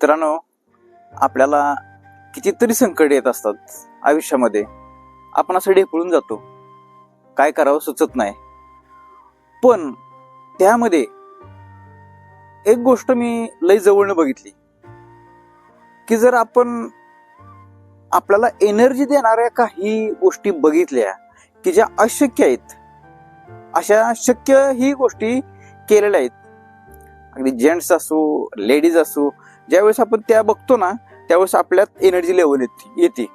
मित्रांनो आपल्याला कितीतरी संकट येत असतात आयुष्यामध्ये. आपण असं ढेपळून जातो. काय करावं सुचत नाही. पण त्यामध्ये एक गोष्ट मी लय जवळनं बघितली. की जर आपण आपल्याला एनर्जी देणाऱ्या काही गोष्टी बघितल्या की ज्या अशक्य आहेत अशा शक्य ही गोष्टी केलेल्या आहेत अगदी जेंट्स असो लेडीज असो ज्यावेळेस आपण त्या बघतो ना त्यावेळेस आपल्यात एनर्जी लेवल येते येते.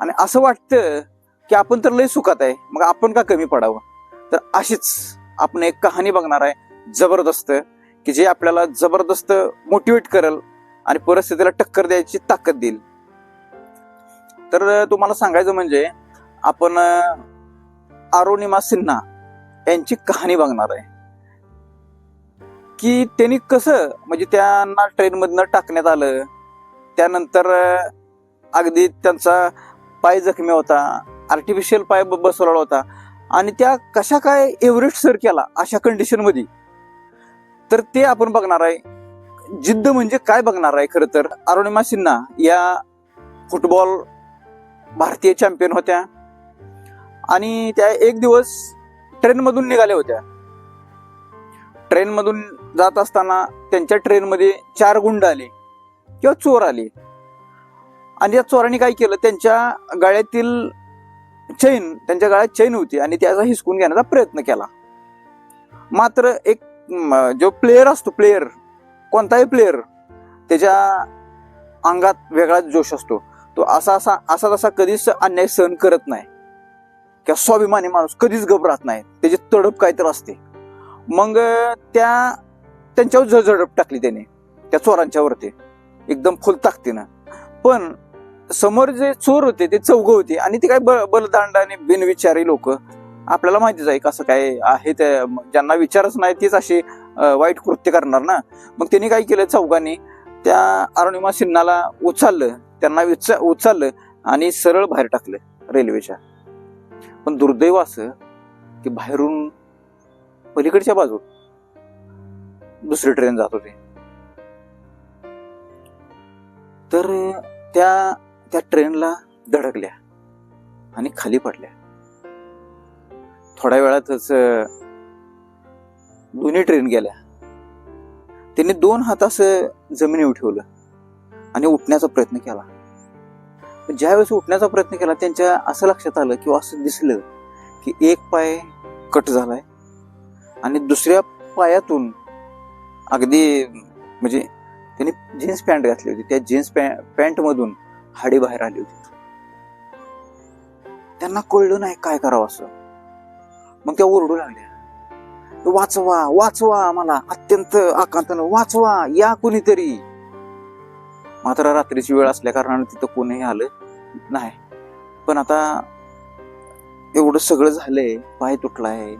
आणि असं वाटतं की आपण तर लय सुखात आहे मग आपण का कमी पडावं? तर अशीच आपण एक कहाणी बघणार आहे जबरदस्त की जे आपल्याला जबरदस्त मोटिवेट करेल आणि परिस्थितीला टक्कर द्यायची ताकद देईल. तर तुम्हाला सांगायचं म्हणजे आपण आरोनिमा अरुणिमा सिन्हा यांची कहाणी बघणार आहे. की त्यांनी कसं म्हणजे त्यांना ट्रेनमधनं टाकण्यात आलं. त्यानंतर अगदी त्यांचा पाय जखमी होता आर्टिफिशियल पाय ब- बसवला होता. आणि त्या कशा काय एव्हरेस्ट सर केला अशा कंडिशनमध्ये तर ते आपण बघणार आहे. जिद्द म्हणजे काय बघणार आहे खरं तर? अरुणिमा सिन्हा या फुटबॉल भारतीय चॅम्पियन होत्या. आणि त्या एक दिवस ट्रेनमधून निघाल्या होत्या. ट्रेनमधून जात असताना त्यांच्या ट्रेनमध्ये चार गुंड आले किंवा चोर आले. आणि या चोरांनी काय केलं? त्यांच्या गाळ्यातील चैन त्यांच्या गळ्यात चैन होती आणि त्याचा हिसकून घेण्याचा प्रयत्न केला. मात्र एक जो प्लेयर असतो प्लेयर कोणताही प्लेयर त्याच्या अंगात वेगळाच जोश असतो. तो असा असा असा तसा कधीच अन्याय सहन करत नाही. किंवा स्वाभिमानी माणूस कधीच घबरात नाही. त्याची तडप काहीतरी असते. मग त्या त्यांच्यावर झ- झडप टाकली त्याने त्या चोरांच्यावरती एकदम फुल ताकतीनं पण समोर जे चोर होते ते चौघ होते आणि ते काय ब- बलदांड आणि बिनविचारी लोक. आपल्याला माहितीच आहे कसं काय आहे ते ज्यांना विचारच नाही तीच अशी वाईट कृत्य करणार ना. मग त्यांनी काय केलं चौघांनी? त्या अरुणिमा सिन्हाला उचललं त्यांना विच- उचललं आणि सरळ बाहेर टाकलं रेल्वेच्या. पण दुर्दैव असं की बाहेरून पलीकडच्या बाजू दुसरी ट्रेन जात होती. तर त्या त्या ट्रेनला धडकल्या आणि खाली पडल्या. थोड्या वेळातच दोन्ही ट्रेन गेल्या. त्यांनी दोन हातास जमिनीवर ठेवलं आणि उठण्याचा प्रयत्न केला. ज्या ज्यावेळेस उठण्याचा प्रयत्न केला त्यांच्या असं लक्षात आलं किंवा असं दिसलं की एक पाय कट झालाय आणि दुसऱ्या पायातून अगदी म्हणजे त्यांनी जीन्स पॅन्ट घातली होती. त्या जीन्स पॅन्ट मधून हाडी बाहेर आली होती. त्यांना कळलं नाही काय करावं असं. मग त्या ओरडू लागल्या. वाचवा वाचवा मला अत्यंत आकांतानं वाचवा या कुणीतरी. मात्र रात्रीची वेळ असल्या कारणाने तिथं कोणीही आलं नाही. पण आता एवढं सगळं झालंय पाय तुटलाय.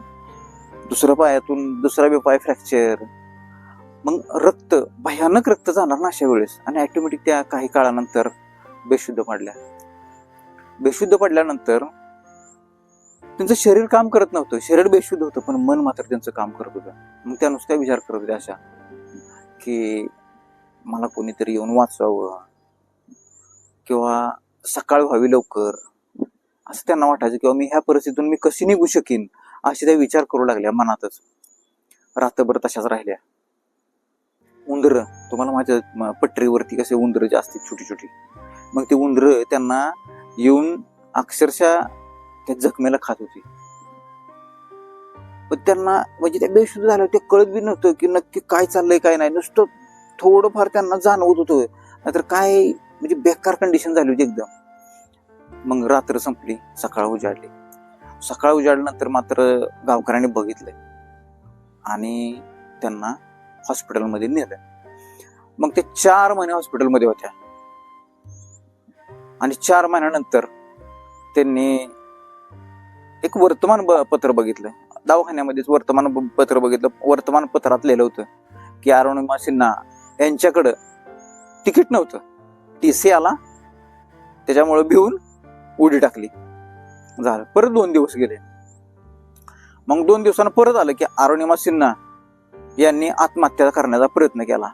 दुसऱ्या पायातून दुसरा बी पाय फ्रॅक्चर मग रक्त भयानक रक्त जाणार ना अशा वेळेस? आणि ॲटोमॅटिक त्या काही काळानंतर बेशुद्ध पडल्या. बेशुद्ध पडल्यानंतर त्यांचं शरीर काम करत नव्हतं. शरीर बेशुद्ध होतं पण मन मात्र त्यांचं काम करत होतं. मग त्या नुसत्या विचार करत होत्या अशा की मला कोणीतरी येऊन वाचवावं किंवा सकाळ व्हावी लवकर असं त्यांना वाटायचं किंवा मी ह्या परिस्थितीतून मी कशी निघू शकेन असे त्या विचार करू लागल्या मनातच. रात्रभर तशाच राहिल्या. उंदरं तुम्हाला माझ्या पटरीवरती कसे उंदरं जास्त छोटी छोटी मग ते उंदरं त्यांना येऊन अक्षरशः त्या जखमेला खात होती. पण त्यांना म्हणजे त्या बेशुद्ध झाल्या ते कळत बी नव्हतं की नक्की काय चाललंय काय नाही. नुसतं थोडंफार त्यांना जाणवत होतं. नाहीतर काय म्हणजे बेकार कंडिशन झाली होती एकदम. मग रात्र संपली सकाळ उजाडली. सकाळ उजाडल्यानंतर मात्र गावकऱ्यांनी बघितलंय. आणि त्यांना हॉस्पिटलमध्ये नेलं. मग ते चार महिने हॉस्पिटलमध्ये होत्या. आणि चार महिन्यानंतर त्यांनी एक वर्तमान ब- पत्र बघितलं. दवाखान्यामध्येच वर्तमान पत्र बघितलं. वर्तमानपत्रात लिहिलं होतं की अरुणिमा सिन्हा यांच्याकडं तिकीट नव्हतं. टी सी आला. त्याच्यामुळं भिवून उडी टाकली. झालं. परत दोन दिवस गेले. मग दोन दिवसानं परत आलं की अरुणिमा सिन्हा यांनी आत्महत्या करण्याचा प्रयत्न केला.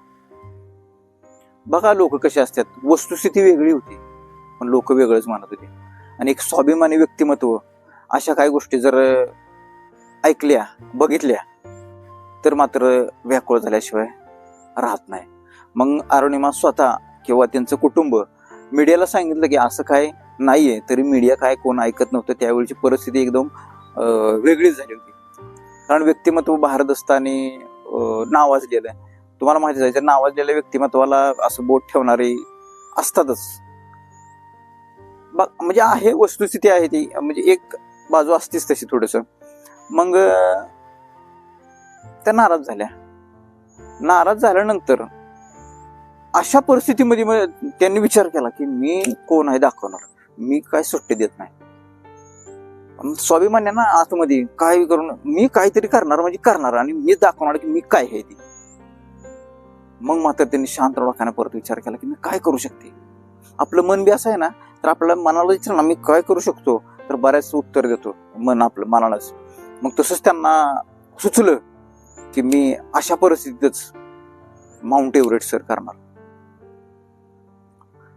बघा लोक कसे असतात. वस्तुस्थिती वेगळी होती. पण लोक वेगळंच मानत होते. आणि एक स्वाभिमानी व्यक्तिमत्व अशा काही गोष्टी जर ऐकल्या बघितल्या तर मात्र व्याकुळ झाल्याशिवाय राहत नाही. मग अरुणिमा स्वतः किंवा त्यांचं कुटुंब मीडियाला सांगितलं की असं काय नाही आहे तरी मीडिया काय कोण ऐकत नव्हतं त्यावेळची परिस्थिती एकदम वेगळीच झाली होती. कारण व्यक्तिमत्व भारदस्तानी नावाजलेलं आहे. तुम्हाला माहिती आहे त्या नावाजलेल्या व्यक्तिमत्वाला असं बोट ठेवणारे असतातच. बघ म्हणजे आहे वस्तुस्थिती आहे ती. म्हणजे एक बाजू असतीच तशी थोडस. मग त्या नाराज झाल्या. नाराज झाल्यानंतर अशा परिस्थितीमध्ये मग त्यांनी विचार केला की मी कोण आहे दाखवणार? मी काय सुट्टी देत नाही. स्वाभिमान्य ना आतमध्ये काय करून मी काहीतरी करणार म्हणजे करणार आणि मी दाखवणार की मी काय आहे ती. मग मात्र त्यांनी शांत डोक्याने परत विचार केला की मी काय करू शकते? आपलं मन बी असं आहे ना तर आपल्याला मनाला विचार ना मी काय करू शकतो? तर बऱ्याच उत्तर देतो मन आपलं मनालाच. मग तसंच त्यांना सुचलं की मी अशा परिस्थितीतच माउंट एव्हरेस्ट सर करणार.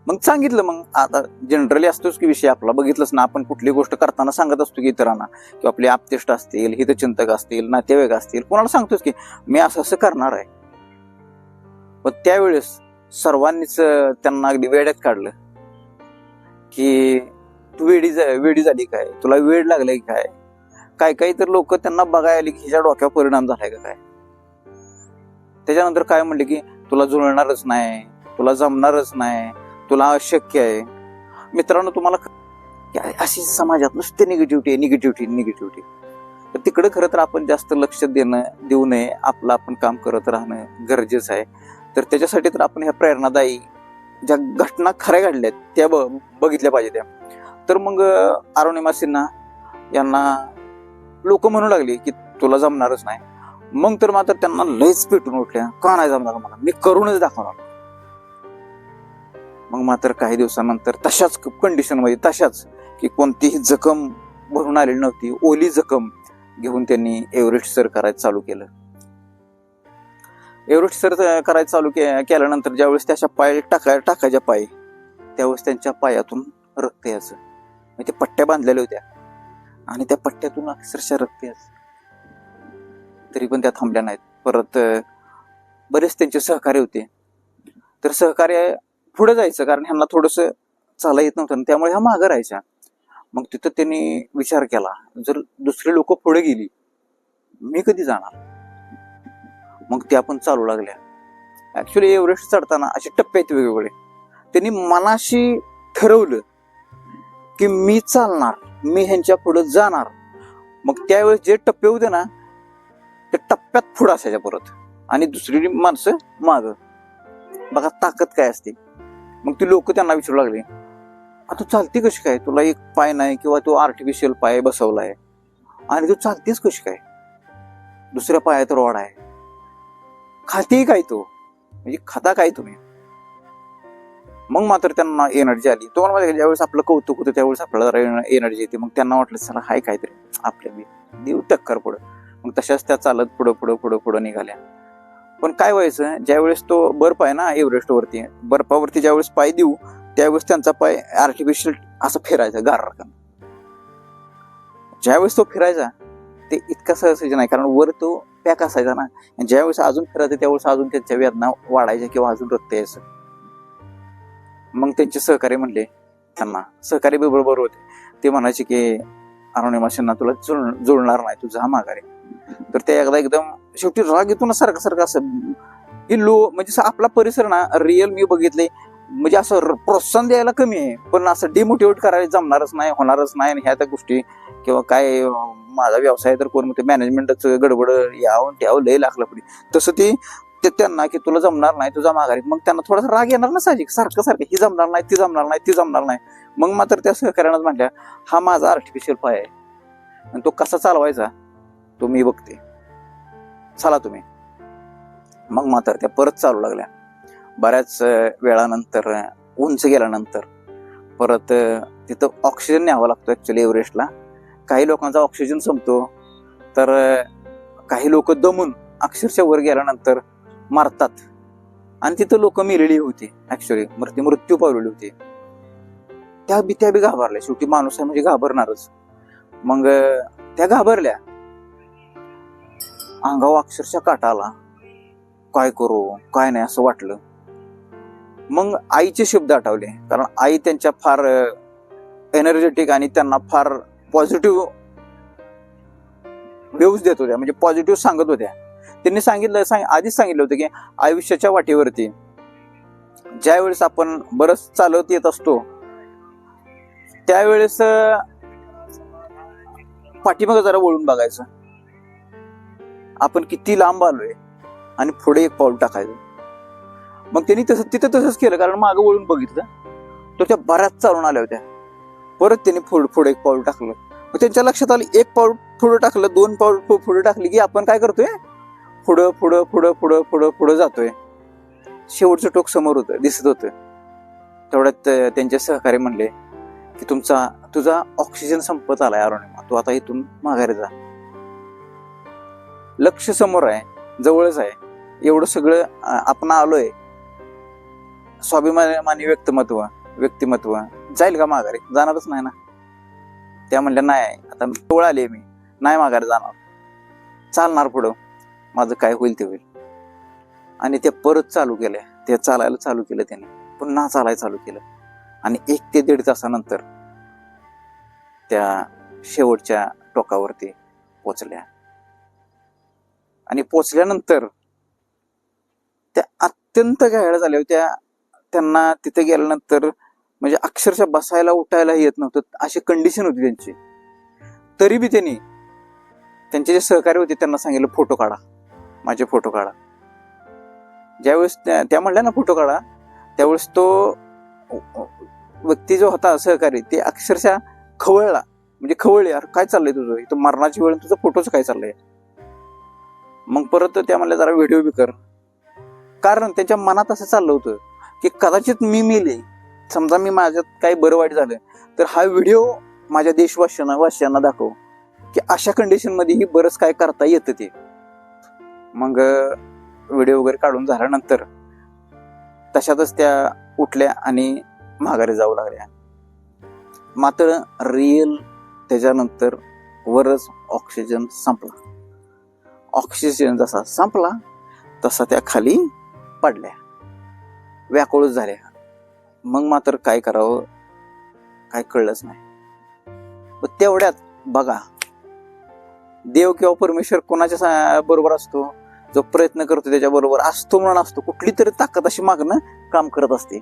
मग सांगितलं मग आता जनरली असतोच की विषय आपला. बघितलंच ना आपण कुठली गोष्ट करताना सांगत असतो की इतरांना किंवा आपले आपतेष्ट असतील हितचिंतक असतील नातेवाईक असतील. कोणाला सांगतोच की मी असं असं करणार आहे. पण त्यावेळेस सर्वांनीच त्यांना अगदी वेड्यात काढलं. की तू वेडी जा- वेडी झाली काय? तुला वेळ लागलाय काय? काय काही तर लोक त्यांना बघायला आली की हिच्या डोक्यावर परिणाम झालाय का काय? त्याच्यानंतर काय म्हणले की तुला जुळणारच नाही तुला जमणारच नाही तुला अशक्य आहे. मित्रांनो तुम्हाला की अशी समाजात नुसते निगेटिव्हिटी आहे निगेटिव्हिटी निगेटिव्हिटी तर तिकडे खरं तर आपण जास्त लक्ष देणं देऊ नये. आपलं आपण काम करत राहणं गरजेचं आहे. तर त्याच्यासाठी तर आपण ह्या प्रेरणादायी ज्या घटना खऱ्या घडल्या त्या ब- बघितल्या पाहिजे त्या. तर मग अरुणिमा सिन्हा यांना लोक म्हणू लागली की तुला जमणारच नाही. मग तर मात्र त्यांना लयच पेटून उठल्या. का नाही जमणार मला? मी करूनच दाखवणार. मग मात्र काही दिवसानंतर तशाच कंडिशनमध्ये तशाच की कोणतीही जखम भरून आलेली नव्हती. ओली जखम घेऊन त्यांनी एव्हरेस्ट सर करायचं चालू केलं. एव्हरेस्ट सर करायचं चालू के- केल्यानंतर ज्यावेळेस त्याच्या पाय टाकाय टाकायच्या पाय त्यावेळेस त्यांच्या पायातून रक्त यायचं. म्हणजे ते पट्ट्या बांधलेल्या होत्या. आणि त्या पट्ट्यातून अक्षरशः रक्त यायचं. तरी पण त्या थांबल्या नाहीत. परत बरेच त्यांचे सहकार्य होते. तर सहकार्य पुढे जायचं कारण ह्यांना थोडंसं चाला येत नव्हतं आणि त्यामुळे ह्या मागं राहायच्या. मग तिथं त्यांनी विचार केला जर दुसरी लोक पुढे गेली मी कधी जाणार? मग त्या पण चालू लागल्या. ऍक्च्युली एव्हरेस्ट चढताना असे टप्पे आहेत वेगवेगळे. त्यांनी मनाशी ठरवलं की मी चालणार मी ह्यांच्या पुढे जाणार. मग त्यावेळेस जे टप्पे होते ना ते टप्प्यात पुढं असायच्या परत. आणि दुसरी माणसं माग. बघा ताकद काय असते. मग ती लोक त्यांना विचारू लागले आता चालते कशी काय? तुला एक पाय नाही किंवा तो आर्टिफिशियल पाय बसवला आहे आणि तू चालतेच कशी काय? दुसऱ्या पायात रॉड आहे. खाते काय तो? म्हणजे खाता काय तुम्ही? मग मात्र त्यांना एनर्जी आली. तो माहिती ज्यावेळेस आपलं कौतुक होतं त्यावेळेस आपल्याला एनर्जी येते. मग त्यांना वाटलं चला हाय काहीतरी. आपल्या मी देऊ टक्कर पुढं. मग तशाच त्या चालत पुढं पुढं पुढं पुढं निघाल्या. पण काय व्हायचं ज्यावेळेस तो बर्फ आहे ना एव्हरेस्टवरती बर्फावरती ज्यावेळेस पाय देऊ त्यावेळेस त्यांचा पाय आर्टिफिशियल असं फिरायचा गार ज्यावेळेस तो फिरायचा ते इतका सहज नाही कारण वर तो पॅक असायचा ना. ज्यावेळेस अजून फिरायचं त्यावेळेस अजून त्यांच्या वेदना वाढायच्या किंवा अजून रक्त यायचं. मग त्यांचे सहकारी म्हणले त्यांना सहकारी बरोबर होते. ते म्हणायचे की अरुणिमा सिन्हा तुला जुळ जुळणार नाही तू जा माघारी. तर ते एकदा एकदम शेवटी राग येतो ना सारखं सारखं असं. हे लो म्हणजे असं आपला परिसर ना रिअल मी बघितले म्हणजे असं प्रोत्साहन द्यायला कमी आहे. पण असं डिमोटिवेट करायला जमणारच नाही होणारच नाही आणि ह्या त्या गोष्टी किंवा काय माझा व्यवसाय तर कोण म्हणते मॅनेजमेंटच गडबड यावं त्यावं लय लागलं पुढे तसं ते ते त्यांना की तुला जमणार नाही तुझा माघारी. मग त्यांना थोडासा राग येणार ना साहजिक सारखं सारखं ही जमणार नाही ती जमणार नाही ती जमणार नाही. मग मात्र त्या सहकार्यानं म्हटल्या हा माझा आर्टिफिशियल पाय आहे. आणि तो कसा चालवायचा? तो मी बघते. चला तुम्ही. मग मात्र त्या परत चालू लागल्या. बऱ्याच वेळानंतर उंच गेल्यानंतर परत तिथं ऑक्सिजन न्यावा लागतो ॲक्च्युली एव्हरेस्टला. काही लोकांचा ऑक्सिजन संपतो. तर काही लोक दमून अक्षरशः वर गेल्यानंतर मारतात. आणि तिथं लोक मेलेली होती ॲक्च्युली मृत्यू मृत्यू पावलेली होती. त्या बी त्या बी घाबरल्या. शेवटी माणूस आहे म्हणजे घाबरणारच. मग त्या घाबरल्या. अंगावर अक्षरशः काटा आला काय करू काय नाही असं वाटलं. मग आईचे शब्द आठवले. कारण आई त्यांच्या फार एनर्जेटिक आणि त्यांना फार पॉझिटिव्ह व्ह्यूज देत होत्या. म्हणजे पॉझिटिव्ह सांगत होत्या. त्यांनी सांगितलं सांग आधीच सांगितलं होतं की आयुष्याच्या वाटेवरती ज्यावेळेस आपण बरंच चालवत येत असतो त्यावेळेस पाठीमागं जरा वळून बघायचं. आपण किती लांब आलोय आणि पुढे एक पाऊल टाकायचं. मग त्यांनी तसं तिथं तसंच केलं कारण मागं वळून बघितलं. तर त्या बऱ्याच चालून आल्या होत्या. परत त्यांनी पुढे पुढे एक पाऊल टाकलं. मग त्यांच्या लक्षात आलं एक पाऊल पुढे टाकलं दोन पाऊल पुढे टाकली की आपण काय करतोय? पुढं पुढं पुढं पुढं पुढं पुढं जातोय. शेवटचं टोक समोर होतं दिसत होतं. तेवढ्यात अं, त्यांचे सहकारी म्हणले की तुमचा तुझा ऑक्सिजन संपत आलाय अरुणिमा. तू आता इथून माघारी जा. लक्ष समोर आहे जवळच आहे. एवढं सगळं आपण आलोय. स्वाभिमानी व्यक्तिमत्व व्यक्तिमत्व. जाईल का माघारी? जाणारच नाही ना. त्या म्हणल्या नाही आता जवळ आले मी. नाही माघारी जाणार. चालणार पुढं. माझं काय होईल ते होईल. आणि ते परत चालू केलं ते चालायला चालू केलं त्याने. पुन्हा चालायला चालू केलं. आणि एक ते दीड तासानंतर त्या शेवटच्या टोकावरती पोचल्या. आणि पोचल्यानंतर त्या अत्यंत घायळ झाल्या होत्या. त्यांना तिथे गेल्यानंतर म्हणजे अक्षरशः बसायला उठायला येत नव्हतं. अशी कंडिशन होती त्यांची. तरी बी त्यांनी त्यांचे जे सहकारी होते त्यांना सांगितलं फोटो काढा. माझे फोटो काढा. ज्यावेळेस त्या त्या म्हणल्या ना फोटो काढा त्यावेळेस तो व्यक्ती जो होता सहकारी ते अक्षरशः खवळला. म्हणजे खवळले यार काय चाललंय तुझं? इथं मरणाची वेळ तुझा फोटोच काय चाललंय? मग परत त्या म्हणल्या जरा व्हिडिओ बी कर. कारण त्याच्या मनात असं चाललं होतं की कदाचित मी मेले. समजा मी माझ्यात काही बरं वाईट झालं तर हा व्हिडिओ माझ्या देशवासियांना वासियांना दाखव की अशा कंडिशनमध्येही बरंच काय करता येतं ते. मग व्हिडिओ वगैरे काढून झाल्यानंतर तशातच त्या उठल्या आणि माघारी जाऊ लागल्या. मात्र रिअल त्याच्यानंतर वरच ऑक्सिजन संपला. ऑक्सिजन जसा संपला तसा त्या खाली पडल्या. व्याकुळच झाल्या. मग मात्र काय करावं? काय कळलंच नाही. तेवढ्यात बघा. देव किंवा परमेश्वर कोणाच्या सा- बरोबर असतो? जो प्रयत्न करतो त्याच्या बरोबर असतो म्हणून असतो. कुठली तरी ताकद अशी मागणं काम करत असते.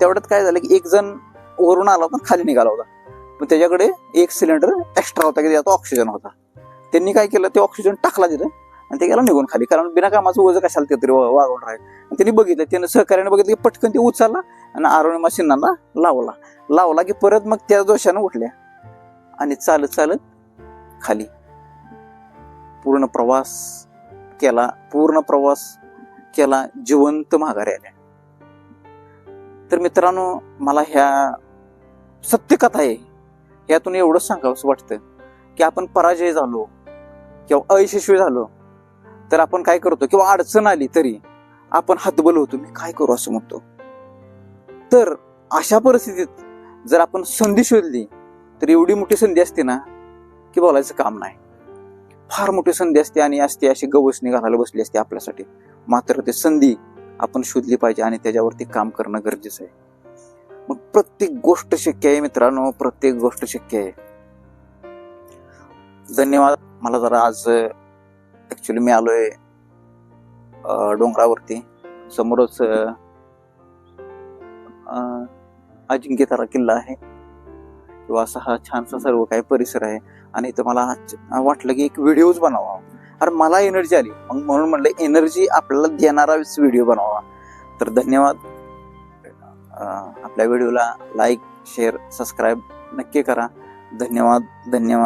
तेवढ्यात काय झालं की एक जण वरून आला होता खाली निघाला होता. पण त्याच्याकडे एक सिलेंडर एक्स्ट्रा होता की त्याचा ऑक्सिजन होता. त्यांनी काय केलं ते ऑक्सिजन टाकला तिथं आणि ते गेला निघून खाली. कारण बिना कामाचं ओझं कशाला ते तरी वा- वागवून राहील? आणि त्यांनी बघितलं त्यानं सहकार्याने बघितलं की पटकन ते उचलला आणि अरुणिमा सिन्हांना लावला. लावला की परत मग त्या दोषानं उठल्या. आणि चालत चालत खाली. पूर्ण प्रवास केला पूर्ण प्रवास केला जिवंत माघारी आल्या. तर मित्रांनो मला ह्या सत्यकथा आहे. ह्यातून एवढंच सांगावंसं वाटतं की आपण पराजय झालो. किंवा अयशस्वी झालो तर आपण काय करतो? किंवा अडचण आली तरी आपण हतबल होतो मी काय करू? असं म्हणतो. तर अशा परिस्थितीत जर आपण संधी शोधली तर एवढी मोठी संधी असते ना की बोलायचं काम नाही. फार मोठी संधी असते आणि असते अशी गवसणी घालायला बसली असते आपल्यासाठी. मात्र ते संधी आपण शोधली पाहिजे आणि त्याच्यावरती काम करणं गरजेचं आहे. मग प्रत्येक गोष्ट शक्य आहे मित्रांनो प्रत्येक गोष्ट शक्य आहे. धन्यवाद. मला जरा आज ॲक्च्युली मी आलोय आहे डोंगरावरती. समोरच अजिंक्यतारा किल्ला आहे. किंवा असा हा छानसा सर्व काही परिसर आहे. आणि इथं मला वाटलं की एक व्हिडिओज बनवा अरे मला एनर्जी आली. मग म्हणून म्हणलं एनर्जी आपल्याला देणारा व्हिडिओ बनवावा. तर धन्यवाद. आपल्या व्हिडिओला लाईक शेअर सबस्क्राईब नक्की करा. धन्यवाद धन्यवाद.